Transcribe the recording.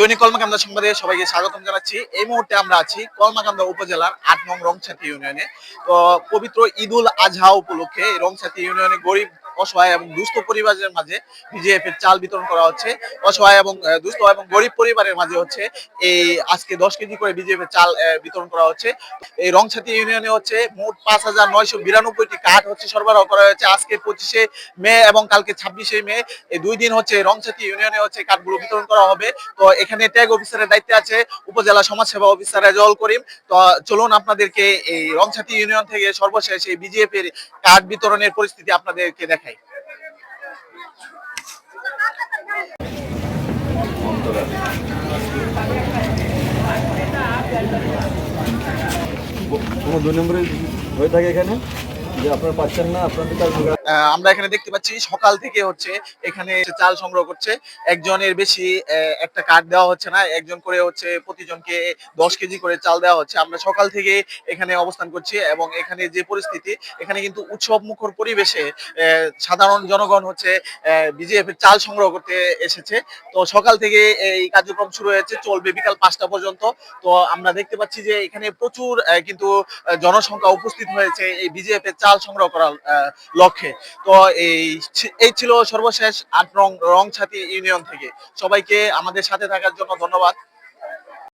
দৈনিক কলমাকান্দা সংবাদে সবাইকে স্বাগতম জানাচ্ছি। এই মুহূর্তে আমরা আছি কলমাকান্দা উপজেলার আট নং রংছাতি ইউনিয়নে। তো পবিত্র ঈদুল আজহা উপলক্ষে রংছাতি ইউনিয়নে গরিব অসহায় এবং দুস্থ পরিবারের মাঝে বিজেএফ এর চাল বিতরণ করা হচ্ছে। অসহায় এবং দুস্থ এবং গরিব পরিবারের মাঝে হচ্ছে এই আজকে দশ কেজি করে বিজেপি চাল বিতরণ করা হচ্ছে। এই রংছাতি ইউনিয়নে হচ্ছে মোট পাঁচ হাজার নয়শো বিরানব্বইটি কার্ড হচ্ছে সরবরাহ করা হয়েছে। আজকে পঁচিশে মে এবং কালকে ছাব্বিশে মে, এই দুই দিন হচ্ছে রংছাতি ইউনিয়নে হচ্ছে কার্ডগুলো বিতরণ করা হবে। তো এখানে ট্যাগ অফিসারের দায়িত্বে আছে উপজেলা সমাজসেবা অফিসার রেজাউল করিম। তো, চলুন আপনাদেরকে এই রংছাতি ইউনিয়ন থেকে সর্বশেষ এই বিজেপি এর কার্ড বিতরণের পরিস্থিতি আপনাদেরকে দেখাই। কোনো দুই নম্বরে হয়ে থাকে এখানে? আমরা এখানে দেখতে পাচ্ছি, সকাল থেকে হচ্ছে এখানে চাল সংগ্রহ করছে। একজনের বেশি একটা কার্ড দেওয়া হচ্ছে না, একজন করে হচ্ছে প্রতিজনকে দশ কেজি করে চাল দেওয়া হচ্ছে। আমরা সকাল থেকে এখানে অবস্থান করছি এবং এখানে যে পরিস্থিতি, এখানে কিন্তু উৎসব মুখর পরিবেশে সাধারণ জনগণ হচ্ছে বিজেএফ এর চাল সংগ্রহ করতে এসেছে। তো সকাল থেকে এই কার্যক্রম শুরু হয়েছে, চলবে বিকাল পাঁচটা পর্যন্ত। তো আমরা দেখতে পাচ্ছি যে এখানে প্রচুর কিন্তু জনসংখ্যা উপস্থিত হয়েছে এই বিজেএফ এর চাল সংগ্রহ করার লক্ষ্যে। তো এই এই ছিল সর্বশেষ আট রং রং ছাতি ইউনিয়ন থেকে। সবাইকে আমাদের সাথে থাকার জন্য ধন্যবাদ।